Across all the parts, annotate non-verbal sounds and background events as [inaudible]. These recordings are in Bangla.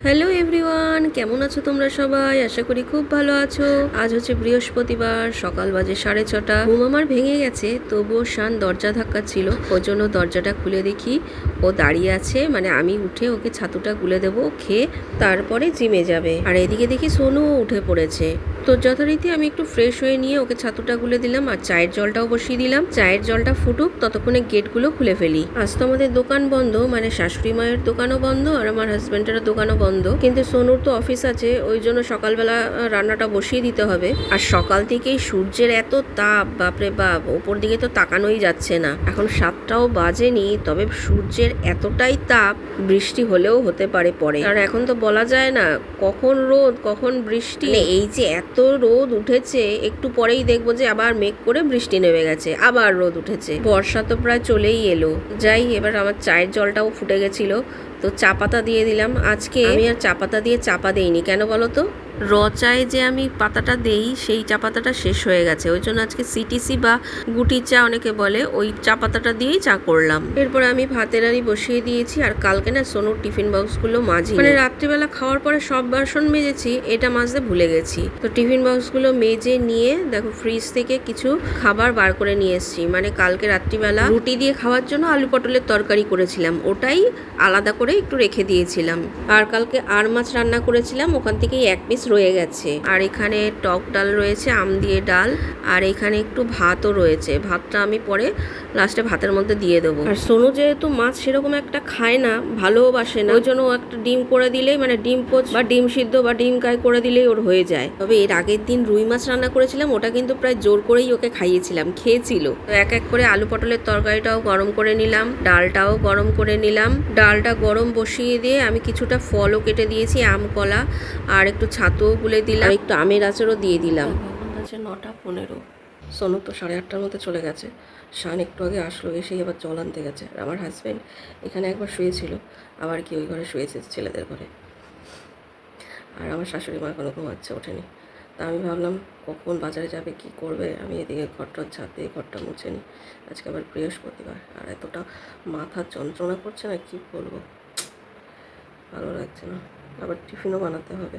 হ্যালো এভরিওয়ান, কেমন আছো তোমরা সবাই? আশা করি খুব ভালো আছো। আজ হচ্ছে বৃহস্পতিবার, সকাল বাজে সাড়ে ছটা। ঘুম আমার ভেঙে গেছে, তবুও শান দরজা ধাক্কা ছিল। ওর জন্য দরজাটা খুলে দেখি। ও দাঁড়িয়ে আছে মানে আমি উঠে ওকে ছাতুটা গুলে দেবো, খেয়ে তারপরে জিমে যাবে। আর এদিকে দেখি সোনুও উঠে পড়েছে। তো যথারীতি আমি একটু ফ্রেশ হয়ে নিয়ে ওকে ছাতুটা গুলে দিলাম আর চায়ের জলটাও বসিয়ে দিলাম। চায়ের জলটা ফুটুক, ততক্ষণে গেটগুলো খুলে ফেলি। আজ তো আমাদের দোকান বন্ধ মানে শাশুড়ি মায়ের দোকানও বন্ধ আর আমার হাজব্যান্ডের দোকানও বন্ধ। কিন্তু সোনুর তো অফিস আছে, ওই জন্য সকালবেলা রান্নাটা বসিয়ে দিতে হবে। আর সকাল থেকেই সূর্যের এত তাপ, বাপরে বাপ, ওপর দিকে তো তাকানোই যাচ্ছে না। এখন সাতটাও বাজেনি, তবে সূর্যের এতটাই তাপ, বৃষ্টি হলেও হতে পারে পরে। কারণ এখন তো বলা যায় না, কখন রোদ, কখন বৃষ্টি। মানে এই যে এত রোদ উঠেছে, একটু পরেই দেখব যে আবার মেঘ করে বৃষ্টি নেমে গেছে, আবার রোদ উঠেছে। বর্ষা তো প্রায় চলেই এলো। যাই, এবার আমার চায়ের জলটাও ফুটে গেছিল। তো চা পাতা দিয়ে দিলাম। আজকে আমি আর চা পাতা দিয়ে চাপা দেইনি। কেন বলো তো? র চায়ে যে আমি পাতাটা দেই সেই চা পাতাটা শেষ হয়ে গেছে। ওই জন্য আজকে সিটিসি বা গুটি চা অনেকে বলে ওই চা পাতাটা দিয়েই চা করলাম। এরপরে আমি ভাতের আড়ি বসিয়ে দিয়েছি আর কালকে না সোনুর টিফিন বক্সগুলো মাঝি মানে রাত্রিবেলা খাওয়ার পরে সব বাসন মেজেছি এটা মাজতে ভুলে গেছি। তো টিফিন বক্সগুলো মেজে নিয়ে দেখো ফ্রিজ থেকে কিছু খাবার বার করে নিয়ে এসেছি। মানে কালকে রাত্রিবেলা রুটি দিয়ে খাওয়ার জন্য আলু পটলের তরকারি করেছিলাম। ওটাই আলাদা করে একটু রেখে দিয়েছিলাম। আর কালকে আর মাছ রান্না করেছিলাম, ওখান থেকেই এক পিস রয়ে গেছে। আর এখানে টক ডাল রয়েছে, আম দিয়ে ডাল, আর এখানে একটু ভাতও রয়েছে। ভাতটা আমি পরে লাস্টে ভাতের মধ্যে দিয়ে দেবো। আর সোনু যেহেতু মাছ সেরকম একটা খায় না ভালোবাসে না, ওই জন্য একটা ডিম করে দিলেই মানে ডিম পোচ বা ডিম সিদ্ধ বা ডিম কাই করে দিলেই ওর হয়ে যায়। তবে এর আগের দিন রুই মাছ রান্না করেছিলাম, ওটা কিন্তু প্রায় জোর করেই ওকে খাইয়েছিলাম, খেয়েছিল। তো এক এক করে আলু পটলের তরকারিটাও গরম করে নিলাম, ডালটাও গরম করে নিলাম। ডালটা গরম বসিয়ে দিয়ে আমি কিছুটা ফলও কেটে দিয়েছি আম কলা আর একটু ছাতুও গুলে দিলাম। একটু আমের আচারও দিয়ে দিলাম। এখন নটা পনেরো। সোনু তো সাড়ে আটটার মধ্যে চলে গেছে। শান একটু আগে আসলো এসেই আবার জল আনতে গেছে। আর আমার হাজব্যান্ড এখানে একবার শুয়েছিল আবার কি ওই ঘরে শুয়েছে ছেলেদের ঘরে। আর আমার শাশুড়ি মা এখনও ঘুমাচ্ছে ওঠেনি। তা আমি ভাবলাম কখন বাজারে যাবে কি করবে? আমি এদিকে ঘরটা ছাদ দিয়ে ঘরটা মুছে নিই। আজকে আবার বৃহস্পতিবার। আর এতটা মাথা যন্ত্রণা করছে না কি বলব? ভালো লাগছে না। আবার টিফিনও বানাতে হবে।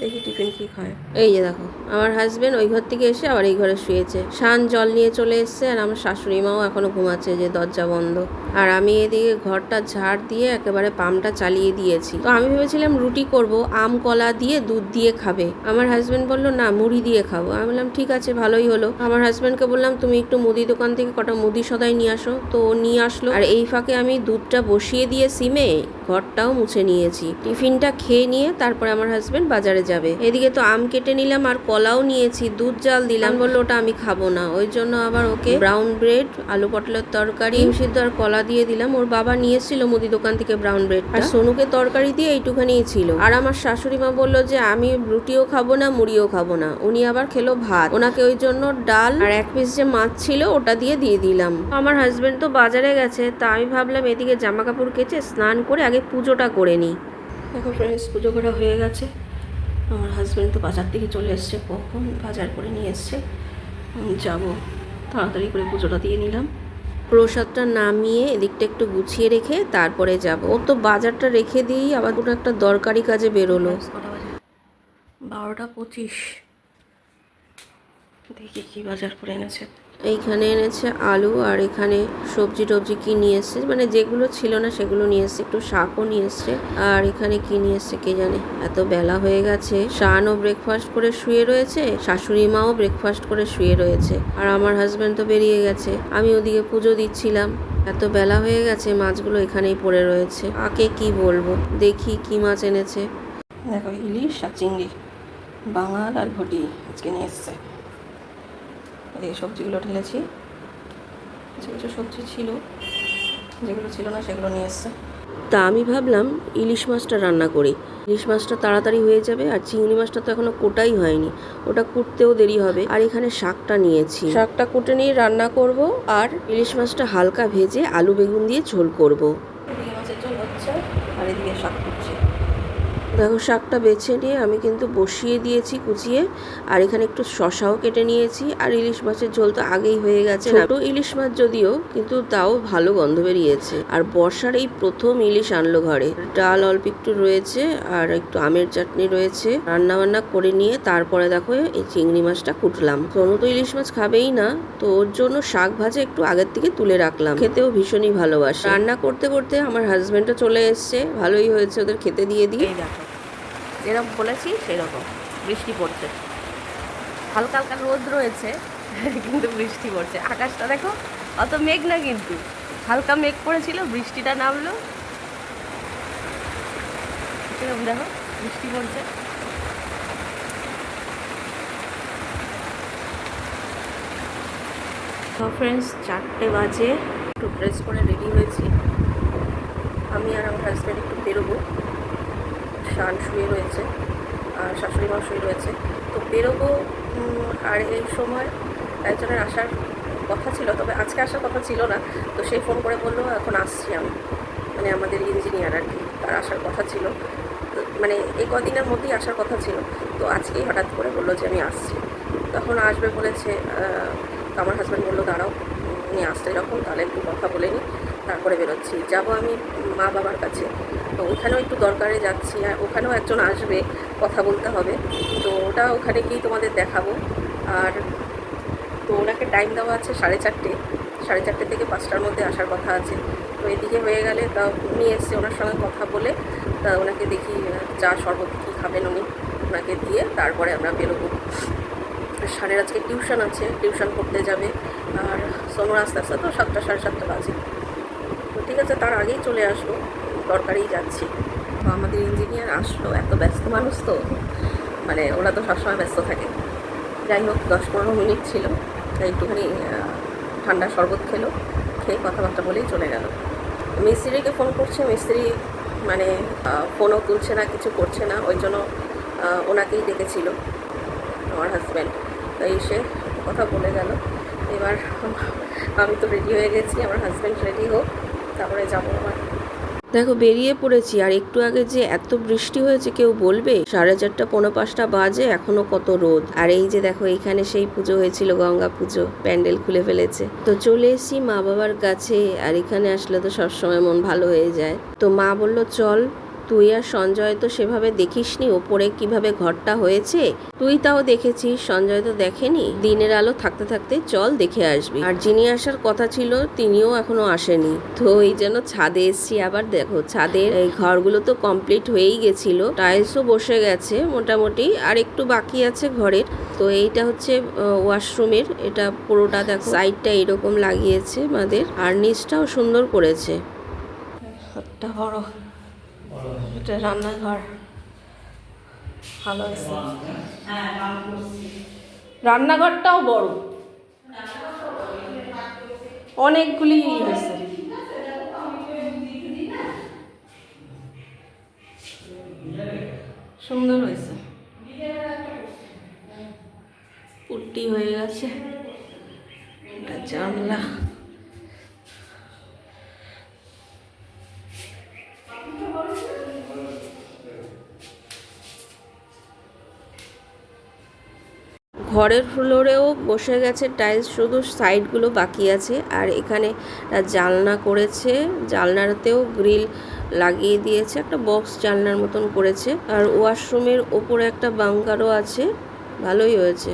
দেখি টিফিন কি খায়। এই যে দেখো, আমার হাজবেন্ড ওই ঘর থেকে এসে আবার এই ঘরে শুয়েছে। শান জল নিয়ে চলে এসছে আর আমার শাশুড়ি মাও এখনও ঘুমাচ্ছে যে দরজা বন্ধ। আর আমি এদিকে ঘরটা ঝাড় দিয়ে একেবারে পাম্পটা চালিয়ে দিয়েছি। তো আমি ভেবেছিলাম রুটি করব, আম, কলা দিয়ে দুধ দিয়ে খাবে। আমার হাজবেন্ড বলল, না, মুড়ি দিয়ে খাব। আমি বললাম, ঠিক আছে, ভালোই হলো। আমার হাজবেন্ডকে বললাম, তুমি একটু মুদি দোকান থেকে কটা মুদি সদাই নিয়ে আসো। তো নিয়ে আসলো। আর এই ফাঁকে আমি দুধটা বসিয়ে দিয়ে সিমে ঘরটাও মুছে নিয়েছি। টিফিনটা খেয়ে নিয়ে তারপরে আমার হাজবেন্ড বাজারে যাবে। এদিকে তো আম কেটে নিলাম আর কলাও নিয়েছি দুধ জাল দিলাম। বলল ওটা আমি খাব না ওই জন্য আবার ওকে ব্রাউন ব্রেড আলু পটলের তরকারি ডিম সিদ্ধ আর কলা দিয়ে দিলাম। ওর বাবা নিয়ে এসেছিল মুদি দোকান থেকে ব্রাউন ব্রেড আর সোনুকে তরকারি দিয়ে এইটুখানি ছিল। আর আমার শাশুড়ি মা বলল যে আমি রুটিও খাব না মুড়িও খাব না। উনি আবার খেলো ভাত। ওনাকে ওই জন্য ডাল আর এক পিস যে মাছ ছিল ওটা দিয়ে দিয়ে দিলাম। আমার হাজবেন্ড তো বাজারে গেছে তা আমি ভাবলাম এদিকে জামা কাপড় কেচে স্নান করে আগে পুজোটা করে নিই। দেখো ফ্রেন্ডস পুজো করা হয়ে গেছে। আমার হাজব্যান্ড তো বাজার থেকে চলে এসছে কখন? বাজার করে নিয়ে এসছে। যাব। তাড়াতাড়ি করে পুজোটা দিয়ে নিলাম। প্রসাদটা নামিয়ে এদিকটা একটু গুছিয়ে রেখে তারপরে যাব। ও তো বাজারটা রেখে দিয়েই আবার কোনো একটা দরকারি কাজে বেরোলো। বারোটা পঁচিশ। দেখি কি বাজার করে এনেছে। এইখানে এনেছে আলু আর এখানে সবজি টবজি কি নিয়ে এসছে? মানে যেগুলো ছিল না সেগুলো নিয়ে এসছে, একটু শাকও নিয়ে এসছে। আর এখানে কি নিয়ে এসছে কে জানে? এত বেলা হয়ে গেছে। শানও ব্রেকফাস্ট করে শুয়ে রয়েছে, শাশুড়ি মাও ব্রেকফাস্ট করে শুয়ে রয়েছে। আর আমার হাজব্যান্ড তো বেরিয়ে গেছে। আমি ওদিকে পুজো দিচ্ছিলাম। এত বেলা হয়ে গেছে, মাছগুলো এখানেই পড়ে রয়েছে। আকে কি বলব? দেখি কি মাছ এনেছে। দেখো, ইলিশ আর চিংড়ি। বাঙাল আর ঘটি আজকে নিয়ে এসছে। এদিকে সবজিগুলো ঢেলেছি। কিছু কিছু সবজি ছিল যেগুলো ছিল না সেগুলো নিয়ে এসছে। তা আমি ভাবলাম ইলিশ মাছটা রান্না করি। ইলিশ মাছটা তাড়াতাড়ি হয়ে যাবে আর চিংড়ি মাছটা তো এখনও কোটাই হয়নি। ওটা কুটতেও দেরি হবে। আর এখানে শাকটা নিয়েছি। শাকটা কুটে নিয়ে রান্না করব আর ইলিশ মাছটা হালকা ভেজে আলু বেগুন দিয়ে ঝোল করব। এদিকে মাছের ঝোল হচ্ছে আর এদিকে শাক দেখো শাকটা বেছে নিয়ে আমি কিন্তু বসিয়ে দিয়েছি কুচিয়ে আর এখানে একটু শশাও কেটে নিয়েছি আর ইলিশ মাছের ঝোল তো আগেই হয়ে গেছে। ছোট ইলিশ মাছ যদিও কিন্তু তাও ভালো গন্ধ বেরিয়েছে। আর বর্ষার এই প্রথম ইলিশ আনলো ঘরে। ডাল অল্প একটু রয়েছে আর একটু আমের চাটনি রয়েছে। রান্না বান্না করে নিয়ে তারপরে দেখো এই চিংড়ি মাছটা কুটলাম। সোনু তো ইলিশ মাছ খাবেই না তো ওর জন্য শাক ভাজা একটু আগের থেকে তুলে রাখলাম। খেতেও ভীষণই ভালোবাসে। রান্না করতে করতে আমার হাজবেন্ডও চলে এসছে ভালোই হয়েছে ওদের খেতে দিয়ে দিয়ে। দেখো। যেরকম বলেছি, সেরকম। বৃষ্টি পড়ছে। হালকা হালকা রোদ রয়েছে, কিন্তু বৃষ্টি পড়ছে। আকাশটা দেখো, অত মেঘ না কিন্তু। হালকা মেঘ পড়েছিল, বৃষ্টিটা নামলো। সেরকম দেখো, বৃষ্টি পড়ছে। তো ফ্রেন্ডস চারটে বাজে। একটু ড্রেস করে রেডি হয়েছি। আমি আর আমার হাজব্যান্ড একটু বেরোবো। শান শুয়ে রয়েছে, আর শাশুড়ি মা শুয়ে রয়েছে। তো বেরোবো আর এই সময়। একজনের আসার কথা ছিল, তবে আজকে আসার কথা ছিল না। তো সেই ফোন করে বলল, এখন আসছি আমি। মানে আমাদের ইঞ্জিনিয়ার আর কি, তার আসার কথা ছিল। মানে এই কদিনের মধ্যেই আসার কথা ছিল। তো আজকেই হঠাৎ করে বলল যে, আমি আসছি। তখন আসবে বলেছে আমার হাজব্যান্ড বলল, দাঁড়াও উনি আসতে যখন তাহলে একটু কথা বলে নিই তারপরে বেরোচ্ছি। যাব আমি মা বাবার কাছে। তো ওখানেও একটু দরকারে যাচ্ছি আর ওখানেও একজন আসবে, কথা বলতে হবে। তো ওটা ওখানে গিয়েই তোমাদের দেখাবো। আর তো ওনাকে টাইম দেওয়া আছে সাড়ে চারটে। সাড়ে চারটে থেকে পাঁচটার মধ্যে আসার কথা আছে। তো এদিকে হয়ে গেলে তা উনি এসছে ওনার সঙ্গে কথা বলে, তা ওনাকে দেখি চা শরবত কী খাবেন উনি? ওনাকে দিয়ে তারপরে আমরা বেরোবো। সাড়ে আজকে টিউশন আছে টিউশন করতে যাবে। আর সোনুর আস্তে আস্তে তো সাতটা, সাড়ে সাতটা বাজে। তো ঠিক আছে, তার আগেই চলে আসব। দরকারেই যাচ্ছি। তো আমাদের ইঞ্জিনিয়ার আসলো, এত ব্যস্ত মানুষ তো। মানে ওরা তো সবসময় ব্যস্ত থাকে। যাই হোক দশ পনেরো মিনিট ছিল। তাই একটুখানি ঠান্ডা শরবত খেলো। খেয়ে কথাবার্তা বলেই চলে গেল। মিস্ত্রিকে ফোন করছে। মিস্ত্রি মানে ফোনও তুলছে না, কিছু করছে না। ওই জন্য ওনাকেই ডেকেছিল আমার হাজব্যান্ড তাই এসে কথা বলে গেল। এবার আমি তো রেডি হয়ে গেছি। আমার হাজব্যান্ড রেডি হোক, তারপরে যাব আমার দেখো, বেরিয়ে পড়েছি। আর একটু আগে যে এত বৃষ্টি হয়েছে, কেউ বলবে? সাড়ে চারটা পনেরো পাঁচটা বাজে, এখনও কত রোদ। আর এই যে দেখো, এখানে সেই পুজো হয়েছিল, গঙ্গা পুজো, প্যান্ডেল খুলে ফেলেছে। তো চলে এসি মা বাবার কাছে, আর এখানে আসলে তো সবসময় মন ভালো হয়ে যায়। তো মা বলল, চল তুই আর সঞ্জয় তো সেভাবে দেখিসনি ওপরে কীভাবে ঘরটা হয়েছে? তুই তাও দেখেছিস, সঞ্জয় তো দেখেনি। দিনের আলো থাকতে থাকতে চল দেখে আসবি। আর যিনি আসার কথা ছিল, তিনিও এখনও আসেনি। তো এই যেন ছাদে এসছি, আবার দেখো, ছাদের এই ঘরগুলো তো কমপ্লিট হয়েই গেছিল। টাইলসও বসে গেছে মোটামুটি, আর একটু বাকি আছে ঘরের। তো এইটা হচ্ছে ওয়াশরুমের এটা পুরোটা দেখো সাইডটা এরকম লাগিয়েছে আমাদের আর নিচটাও সুন্দর করেছে। একটা বড়। এটা রান্নাঘর। ভালো আছে। রান্নাঘরটাও বড়। অনেকগুলি হয়েছে সুন্দর হয়েছে। পুট্টি হয়ে গেছে। এটা জানলা। ঘরের ফ্লোরেও বসে গেছে টাইলস, শুধু সাইডগুলো বাকি আছে। আর এখানে জালনা করেছে জালনাতেও গ্রিল লাগিয়ে দিয়েছে, একটা বক্স জালনার মতন করেছে। আর ওয়াশরুমের ওপরে একটা বাঙ্কারও আছে, ভালোই হয়েছে।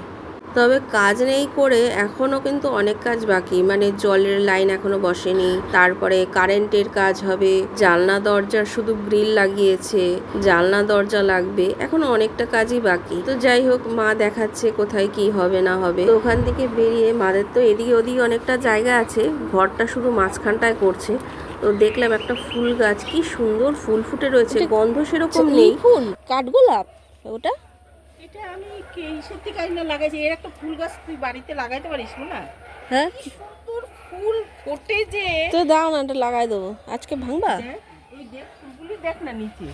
তবে কাজ নেই করে এখনও কিন্তু অনেক কাজ বাকি। মানে জলের লাইন এখনও বসেনি তারপরে কারেন্টের কাজ হবে জালনা দরজার শুধু গ্রিল লাগিয়েছে জালনা দরজা লাগবে এখনও অনেকটা কাজই বাকি। তো যাই হোক মা দেখাচ্ছে কোথায় কি হবে না হবে। তো ওখান থেকে বেরিয়ে মাদের তো এদিকে ওদিকে অনেকটা জায়গা আছে ঘরটা শুধু মাঝখানটায় করছে। তো দেখলাম একটা ফুল গাছ কি সুন্দর ফুল ফুটে রয়েছে গন্ধ সেরকম নেই। ফুল? কাঠগোলাপ? ওটা? এটা আমি কিসের থেকে আনি না লাগাইছি। এর একটা ফুল গাছ তুই বাড়িতে লাগাইতে পারিস না? হ্যাঁ? কি সুন্দর ফুল ফোটে যে। তো দাও না এটা লাগাই দেবো। আজকে ভাঙবা? এই দেখ ফুলগুলি দেখ না নিচে।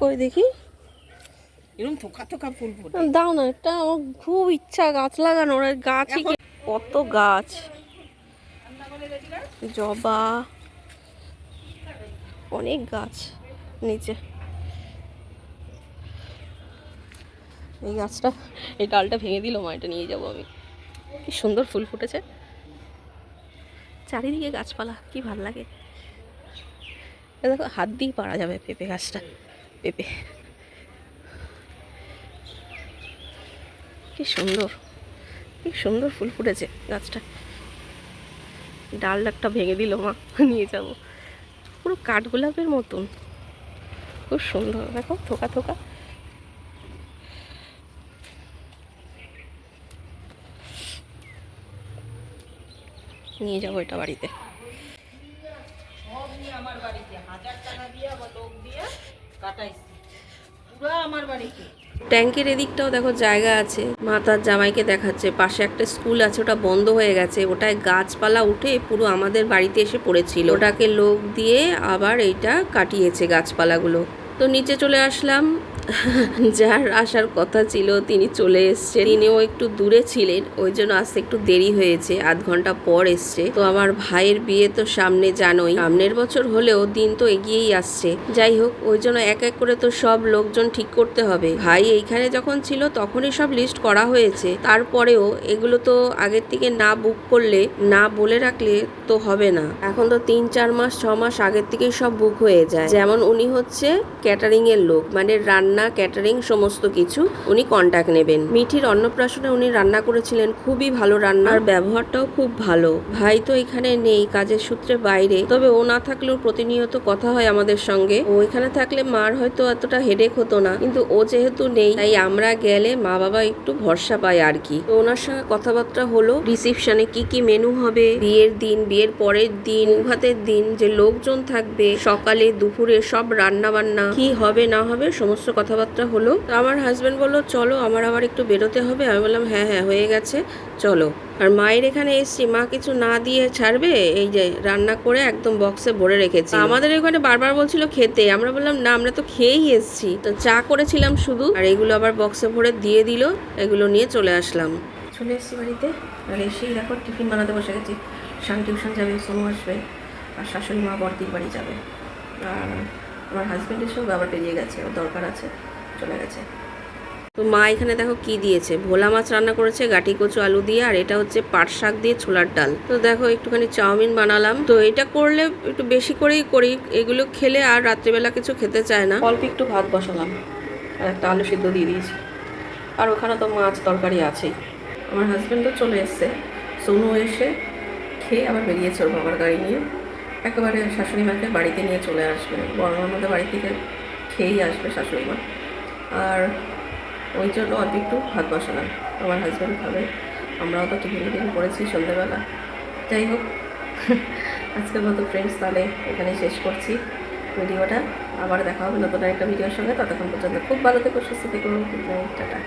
কই দেখি? এরকম থোকা থোকা ফুল ফোটে। দাও না এটা আমার খুব ইচ্ছা গাছ লাগানোর। গাছই কত গাছ। জবা। অনেক গাছ নিচে। এই গাছটা, এই ডালটা ভেঙে দিল মা এটা নিয়ে যাব আমি। কি সুন্দর ফুল ফুটেছে। চারিদিকে গাছপালা, কি ভালো লাগে। দেখো, হাত দিয়েই পারা যাবে পেঁপে গাছটা, পেঁপে। কি সুন্দর কি সুন্দর ফুল ফুটেছে গাছটা। ডাল একটা ভেঙে দিল, মা, নিয়ে যাব। পুরো কাঠগোলাপের মতন। খুব সুন্দর, দেখো, থোকা থোকা। নিয়ে যাব এটা বাড়িতে। ট্যাঙ্কের এদিকটাও দেখো জায়গা আছে। মা তার জামাইকে দেখাচ্ছে। পাশে একটা স্কুল আছে ওটা বন্ধ হয়ে গেছে। ওটায় গাছপালা উঠে পুরো আমাদের বাড়িতে এসে পড়েছিল। ওটাকে লোক দিয়ে আবার এইটা কাটিয়েছে গাছপালাগুলো। তো নিচে চলে আসলাম। যার আসার কথা ছিল তিনি চলে এসছে তিনিও একটু দূরে ছিলেন, ওই জন্য আসতে একটু দেরি হয়েছে, আধ ঘণ্টা পর এসছে। তো আমার ভাইয়ের বিয়ে তো সামনে জানোই, সামনের বছর হলেও দিন তো এগিয়েই আসছে। যাই হোক, ওই জন্য এক এক করে তো সব লোকজন ঠিক করতে হবে। ভাই এইখানে যখন ছিল তখনই সব লিস্ট করা হয়েছে। তারপরেও এগুলো তো আগের থেকে না বুক করলে, না বলে রাখলে তো হবে না। এখন তো তিন, চার মাস, ছ মাস আগের থেকেই সব বুক হয়ে যায়। যেমন উনি হচ্ছে ক্যাটারিং এর লোক মানে রান্না ক্যাটারিং সমস্ত কিছু উনি কন্ট্যাক্ট নেবেন। মিঠির অন্নপ্রাশনে উনি রান্না করেছিলেন, খুবই ভালো রান্নার ব্যবহারটাও খুব ভালো। ভাই তো এখানে নেই, কাজের সূত্রে বাইরে। তবে ও না থাকলেও প্রতিনিয়ত কথা হয় আমাদের সঙ্গে। ও এখানে থাকলে মার হয়তো এতটা হেডেক হতো না। কিন্তু ও যেহেতু নেই, তাই আমরা গেলে মা বাবা একটু ভরসা পায় আর কি। তো ওনার সঙ্গে কথাবার্তা হলো রিসিপশনে কি কি মেনু হবে, বিয়ের দিন, বিয়ের পরের দিন ভাতের দিন, যে লোকজন থাকবে, সকালে, দুপুরে সব রান্না বান্না কি হবে, না হবে, সমস্ত কথাবার্তা হলো। তো আমার হাজব্যান্ড বলল, চলো, আমার আবার একটু বেরোতে হবে। আমি বললাম হ্যাঁ হ্যাঁ হয়ে গেছে, চলো। আর মায়ের এখানে এসছি, মা কিছু না দিয়ে ছাড়বে, এই যে রান্না করে একদম বক্সে ভরে রেখেছি। আমাদের এখানে বারবার বলছিল খেতে, আমরা বললাম, না, আমরা তো খেয়েই এসছি। তো চা করেছিলাম শুধু, আর এগুলো আবার বক্সে ভরে দিয়ে দিল, এগুলো নিয়ে চলে আসলাম। চলে এসেছি বাড়িতে, আর এসেই দেখো, টিফিন বানাতে বসে গেছি। শান টিউশন যাবে সোনু আসবে, আর শাশুড়ি মা বর্দির বাড়ি যাবে। আর আমার হাজব্যান্ডের সঙ্গে আবার বেরিয়ে গেছে ওর দরকার আছে চলে গেছে। তো মা এখানে দেখো কি দিয়েছে? ভোলা মাছ রান্না করেছে গাটি কচু আলু দিয়ে আর এটা হচ্ছে পাট শাক দিয়ে ছোলার ডাল। তো দেখো একটুখানি চাউমিন বানালাম। তো এটা করলে একটু বেশি করেই করি এগুলো খেলে আর রাত্রিবেলা কিছু খেতে চায় না। অল্প একটু ভাত বসালাম আর একটা আলু সিদ্ধ দিয়ে দিয়েছি। আর ওখানে তো মাছ তরকারি আছেই। আমার হাজব্যান্ডও চলে এসছে সোনু এসে খেয়ে আবার বেরিয়েছে ওর বাবার গাড়ি নিয়ে। একেবারে শাশুড়ি মাকে বাড়িতে নিয়ে চলে আসবে, বড় আমাদের বাড়ি থেকে খেয়েই আসবে শাশুড়ি মা। আর ওই জন্য অল্প একটু ভাত বসালাম, আমার হাজব্যান্ড খাবে, আমরাও তো টিফিন টিফিন করেছি সন্ধ্যেবেলা। যাই হোক, [laughs] আজকের মতো ফ্রেন্ডস তাহলে এখানে শেষ করছি ভিডিওটা। আবার দেখা হবে নতুন একটা ভিডিওর সঙ্গে, ততক্ষণ পর্যন্ত খুব ভালো থেকো, সুস্থ থেকো টাটা।